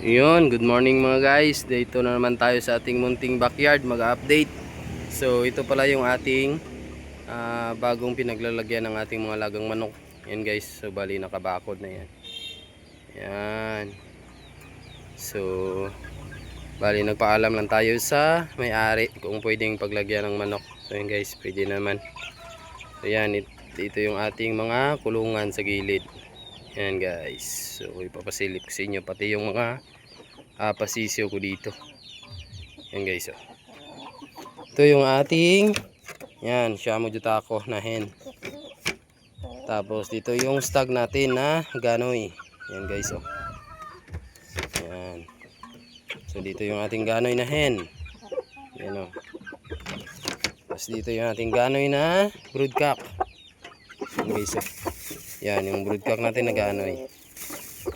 Yun, good morning mga guys. Dito na naman tayo sa ating munting backyard mag-update. So ito pala yung ating ah, bagong pinaglalagyan ng ating mga lagang manok. Yan guys, so bali nakabakod na yan. Yan. So bali nagpaalam lang tayo sa may-ari kung pwedeng paglagyan ng manok. So yan guys, pwede naman. So yan, it- ito yung ating mga kulungan sa gilid. Yan guys. So ipapasilip ko sa inyo pati yung mga ah, pasisyo ko dito. Yan guys. Oh. Ito yung ating yan, Shamu Jutako na hen. Tapos dito yung stag natin na ganoy. Yan guys oh. Yan. So dito yung ating ganoy na hen. Yan oh. Tapos dito yung ating ganoy na broodcock. Yan guys oh. Yan, yung broodcock natin nag-ano eh.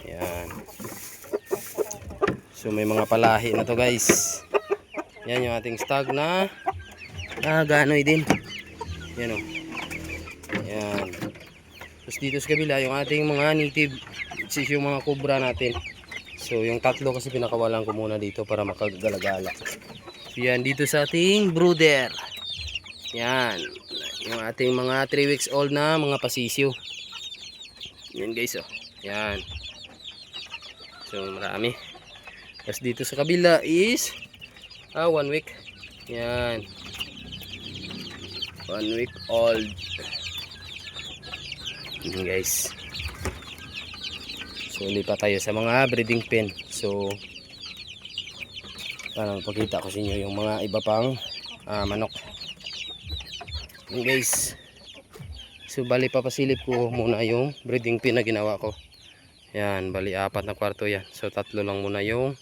Yan. So may mga palahi na to guys. Yan yung ating stag na ah, ganoy din. Yan o. Yan. Tapos dito sa kabila yung ating mga native which is yung mga kubra natin. So yung tatlo kasi pinakawalan ko muna dito para makagalagala. So yan dito sa ating brooder. Yan. Yung ating mga 3 weeks old na mga pasisyo. Yan guys oh. Yan. So marami. Tapos dito sa kabila is ah one week. Yan. One week old. Yan guys. So lipat tayo sa mga breeding pen. So para mapakita ko sa inyo yung mga iba pang ah, manok. Yan guys. So bali papasilip ko muna yung breeding pin na ginawa ko. Yan, bali apat na kwarto yan. So tatlo lang muna yung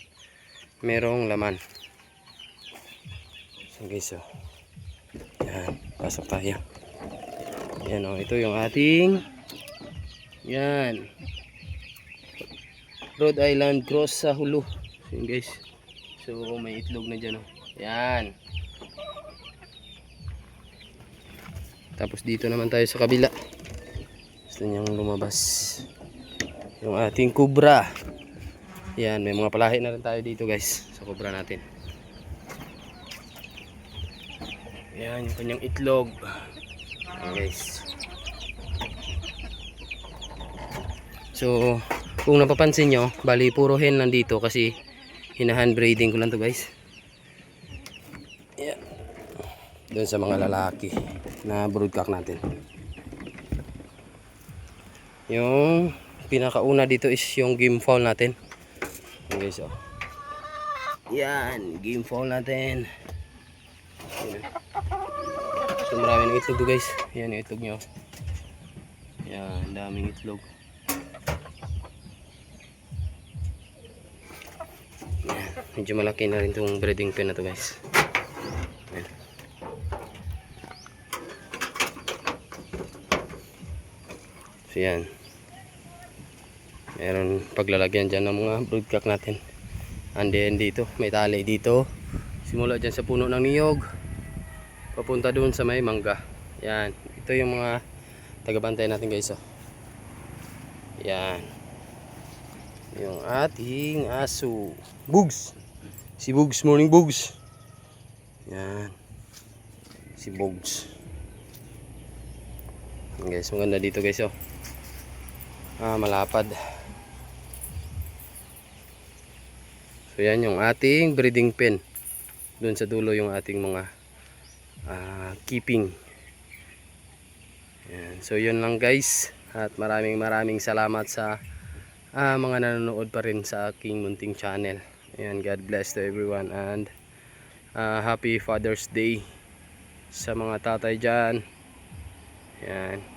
merong laman. So guys, so. Yan, pasok tayo. Yan oh, ito yung ating yan. Rhode Island cross sa hulo. So guys. So may itlog na dyan oh. Yan. Tapos dito naman tayo sa kabila. Gusto niyang lumabas. Yung ating kubra. Yan, may mga palahi na rin tayo dito guys. Sa kubra natin. Yan, yung kanyang itlog. Yan guys. So, kung napapansin nyo, bali puro hen lang dito kasi hinahan breeding ko lang to guys. Yan. Doon sa mga lalaki na broodcock natin. Yung pinakauna dito is yung game fowl natin. Guys, oh. Yan, game fowl natin. Yan. So marami ng itlog guys. Yan yung itlog nyo. Yan, daming itlog. Yan, medyo malaki na rin itong breeding pen na to guys. So yan. Meron paglalagyan dyan ng mga broodcock natin. And then dito, may tali dito. Simula dyan sa puno ng niyog. Papunta doon sa may mangga. Yan. Ito yung mga tagabantay natin guys. Oh. Yan. Yung ating aso. Bugs. Si Bugs. Morning Bugs. Yan. Si Bugs. Yan guys, maganda dito guys oh. Ah, malapad. So yan yung ating breeding pen. Doon sa dulo yung ating mga ah, keeping. Yan. So yun lang guys. At maraming maraming salamat sa ah, mga nanonood pa rin sa aking munting channel. Ayan, God bless to everyone and ah, happy Father's Day sa mga tatay dyan. Yan.